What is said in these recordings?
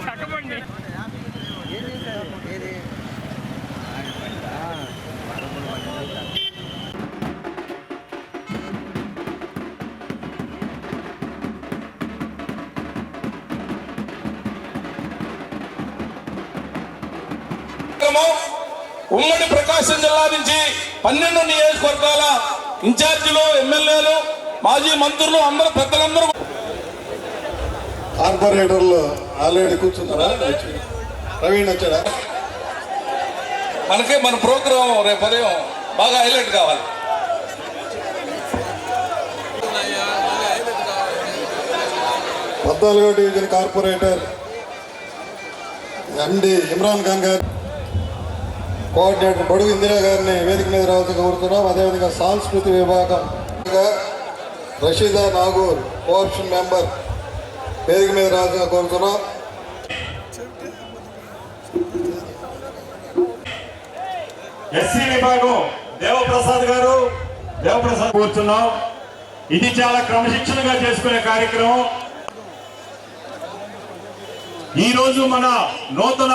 చక్కబండి ఉమ్మడి ప్రకాశం జిల్లా నుంచి పన్నెండు నియోజకవర్గాల ఇన్ఛార్జీలు ఎమ్మెల్యేలు మాజీ మంత్రులు అందరూ పెద్దలందరూ కార్పొరేటర్లు ఆల్రెడీ కూర్చున్నారా? ప్రవీణ్ వచ్చాడా? మనకి మన ప్రోగ్రాం రేపు ఉదయం బాగా హైలైట్ కావాలి. పద్నాలుగో division corporator MD Imran Khan గారు. కోఆర్డినేటర్ బడుగు ఇందిరా గారిని వేదిక మీద రావాల్సి కోరుతున్నాం. అదేవిధంగా సాంస్కృతిక విభాగం. Rasheeda Nagoor cooption member. వేదిక మీద రావాల్సిన కోరుతున్నాం. ఎస్సీ విభాగం దేవప్రసాద్ గారు దేవప్రసాద్ కూర్చున్నాం ఇది చాలా క్రమశిక్షణగా చేసుకునే కార్యక్రమం. ఈ రోజు మన నూతన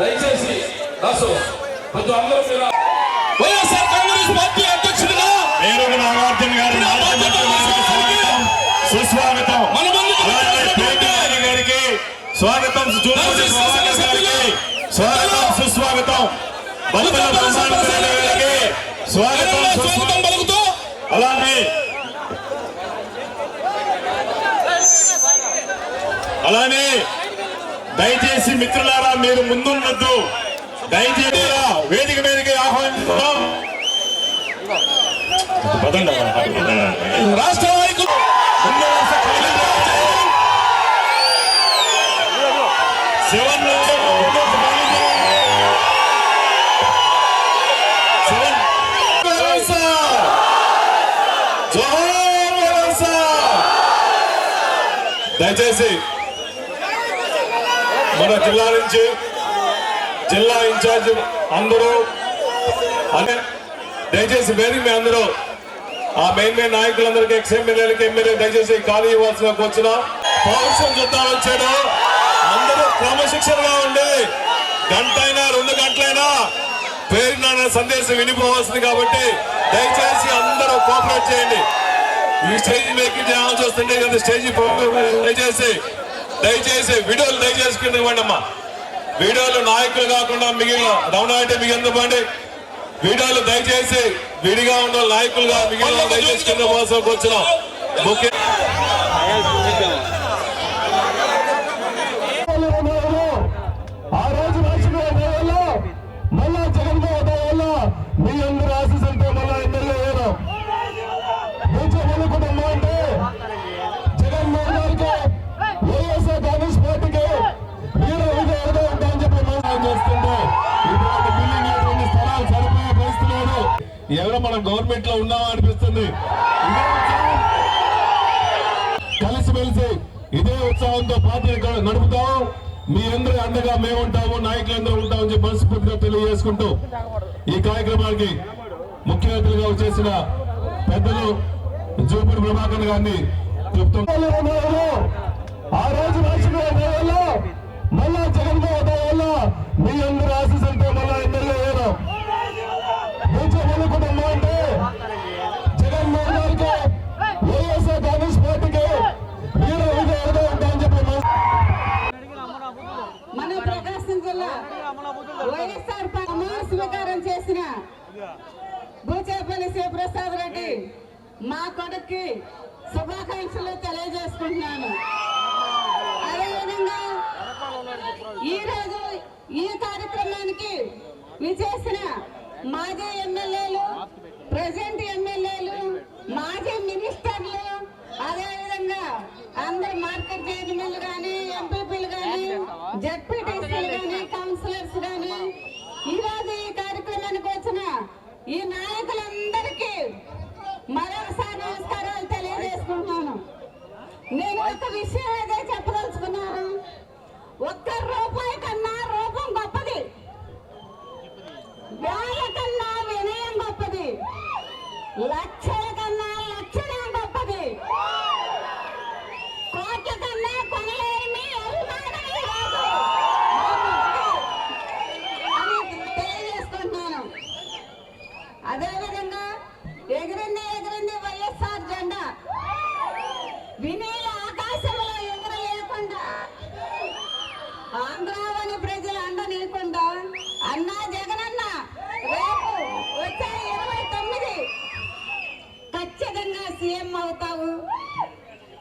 దయచేసి వైఎస్ఆర్ కాంగ్రెస్ పార్టీ అధ్యక్షుడిగా పేరుగు నాగార్జున గారి స్వాగతం స్వాగతం సుస్వాగతం. స్వాగతం స్వాగతం అలానే అలానే దయచేసి మిత్రులారా మీరు ముందున్నద్దు దయచేసి వేదిక మీదకి ఆహ్వానిస్తున్నాం. రాష్ట్ర దయచేసి మన జిల్లా నుంచి జిల్లా ఇన్ఛార్జ్ అందరూ అనే దయచేసి వేదిక మీ అందరూ ఆ మెయిన్ మెయిన్ నాయకులందరికీ ఎక్స్ ఎమ్మెల్యేలకి ఎమ్మెల్యే దయచేసి ఖాళీ ఇవ్వాల్సిన వచ్చిన పౌరుషం చుట్టాలు వచ్చాడు అందరూ క్రమశిక్షణగా ఉండి గంట అయినా రెండు గంటలైనా పేరు సందేశం వినిపోవాల్సింది కాబట్టి దయచేసి అందరూ కోఆపరేట్ చేయండి. ఈ స్టేజ్ మీదకి చేయాల్సి చూస్తుంటే కదా స్టేజ్ దయచేసి దయచేసి వీడియోలు దయచేసి కింద ఇవ్వండి అమ్మా వీడియోలు నాయకులు కాకుండా మిగిలిన రమణ అంటే మిగిలిందండి వీడియోలు దయచేసి విడిగా ఉన్న నాయకులుగా మిగిలిన దయచేసి కింద మోసం వచ్చిన ముఖ్య మళ్ళా జగన్మోహన్ వల్ల మీ అందరూ ఆశీస్సులతో మళ్ళా ఎమ్మెల్యే అయ్యారు. స్థలాలు సరిపోయే పరిస్థితి లేదు ఎవరో మనం గవర్నమెంట్లో ఉన్నామా అనిపిస్తుంది. కలిసిమెలిసి ఇదే ఉత్సాహంతో పార్టీని గ- నడుపుతాం మీ అందరి అండగా మేముంటాము నాయకులందరూ ఉంటామని చెప్పి మనస్ఫూర్తిగా తెలియజేసుకుంటూ ఈ కార్యక్రమానికి ముఖ్య అతిథిగా వచ్చేసిన పెద్దలు జూపూడి ప్రభాకర్ గారిని చెప్తున్నారు ఆ రోజు రాజకీయ మళ్ళా జగన్మోహన్ వల్ల మీ అందరూ ఆశీస్సులతో మళ్ళా ఎమ్మెల్యే అయ్యారు. బీజేపీ కుటుంబం అంటే జగన్మోహన్ గారికి వైఎస్ఆర్ కాంగ్రెస్ పార్టీకి మీరు వీర విజయంగా ఉంటామని చెప్పి మన ప్రకాశం జిల్లా వైఎస్ఆర్ స్వీకారం చేసిన భూచేపల్లి శివప్రసాద్ రెడ్డి మా కొడుక్కి శుభాకాంక్షలు తెలియజేసుకుంటున్నాను. అదేవిధంగా ఈ రోజు ఈ కార్యక్రమానికి విచేసిన మాజీ ఎమ్మెల్యేలు ప్రజెంట్ ఎమ్మెల్యేలు మాజీ మినిస్టర్లు అదేవిధంగా అందరు మార్కెట్ చైర్మన్లు కానీ ఎంపీపీలు కానీ జడ్పీటీసీలు కానీ కౌన్సిలర్స్ కానీ ఈ రోజు ఈ కార్యక్రమానికి వచ్చిన ఈ నాయకులందరికీ మరొకసారి నమస్కారాలు తెలియజేసుకుంటున్నాను. నేను ఒక విషయం ఏదో చెప్పదలుచుకున్నాను. ఒక్క రూపాయి வாழக்கல்லாம் இணையம் காப்பது. லட்சம் సీఎం అవుతావు.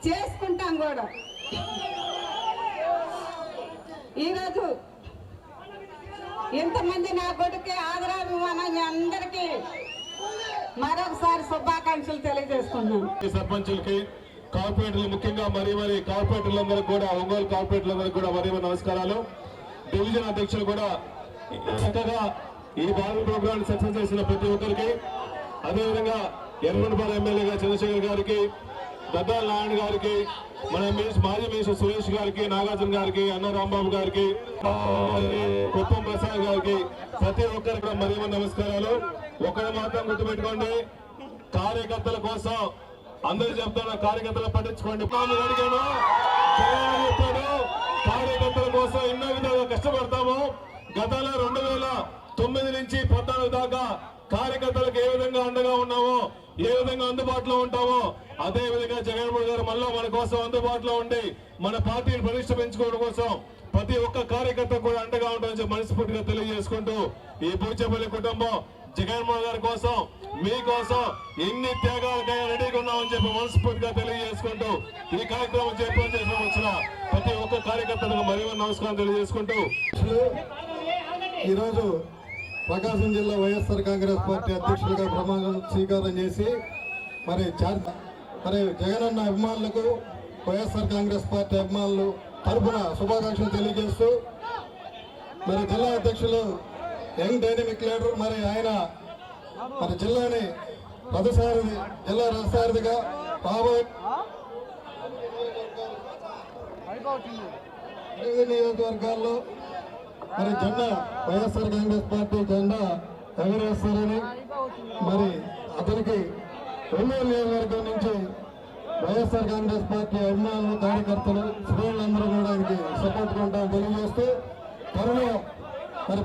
చేసుకుంటాం కూడా. ఈరోజు ఇంతమంది నా కొడుకే ఆదరాభిమానాన్ని అందరికీ మరొకసారి శుభాకాంక్షలు తెలియజేస్తున్నాను. సర్పంచులకి కార్పొరేటర్లు ముఖ్యంగా మరి మరి కార్పొరేటర్లందరూ కూడా ఒంగోలు కార్పొరేటర్లందరూ కూడా మరి మరి నమస్కారాలు. డివిజన్ అధ్యక్షులు కూడా చక్కగా ఈ బాల్ ప్రోగ్రాం సక్సెస్ చేసిన ప్రతి ఒక్కరికి. అదేవిధంగా ఎర్రగొండపాలెం ఎమ్మెల్యేగా చంద్రశేఖర్ గారికి దద్దాల నారాయణ గారికి మన మాజీ మినిస్టర్ సురేష్ గారికి నాగార్జున గారికి అన్న రాంబాబు గారికి కుప్పం ప్రసాద్ గారికి ప్రతి ఒక్కరికి కూడా నమస్కారాలు. ఒకటి మాత్రం గుర్తుపెట్టుకోండి కార్యకర్తల కోసం అందరూ చెప్తాను కార్యకర్తలు పట్టించుకోండి. అడిగాను చెప్పాడు కార్యకర్తల కోసం ఎన్నో విధాలుగా కష్టపడతాము. గతంలో రెండు వేల తొమ్మిది నుంచి పద్నాలుగు దాకా కార్యకర్తలకు ఏ విధంగా అండగా ఉన్నామో ఏ విధంగా అందుబాటులో ఉంటామో అదే విధంగా జగన్మోహన్ గారు మళ్ళీ మన కోసం అందుబాటులో ఉండి మన పార్టీని పటిష్ట పెంచుకోవడం కోసం ప్రతి ఒక్క కార్యకర్త కూడా అండగా ఉంటామని మనస్ఫూర్తిగా తెలియజేసుకుంటూ ఈ పూచపల్లి కుటుంబం జగన్మోహన్ గారి కోసం మీకోసం ఎన్ని త్యాగాలకైనా రెడీగా ఉన్నామని చెప్పి మనస్ఫూర్తిగా తెలియజేసుకుంటూ ఈ కార్యక్రమం చేపట్టు చేసిన వచ్చిన ప్రతి ఒక్క కార్యకర్తలకు మరీ నమస్కారం తెలియజేసుకుంటూ. ఈరోజు ప్రకాశం జిల్లా వైఎస్ఆర్ కాంగ్రెస్ పార్టీ అధ్యక్షులుగా ప్రమాణం స్వీకారం చేసి మరి చార్ మరి జగనన్న అభిమానులకు వైఎస్ఆర్ కాంగ్రెస్ పార్టీ అభిమానులు తరఫున శుభాకాంక్షలు తెలియజేస్తూ మరి జిల్లా అధ్యక్షులు యంగ్ డైనమిక్ లీడర్ మరి ఆయన మరి జిల్లాని రథసారథి జిల్లా రథసారథిగా రాబోయే నియోజకవర్గాల్లో మరి జెండా వైఎస్ఆర్ కాంగ్రెస్ పార్టీ జెండా ఎగరేస్తారని మరి అతనికి ఒంగోలు నియోజకవర్గం నుంచి వైఎస్ఆర్ కాంగ్రెస్ పార్టీ అభిమానులు కార్యకర్తలు శ్రేణులందరూ కూడా ఆయనకి సపోర్ట్ ఉంటామని తెలియజేస్తూ త్వరలో మరి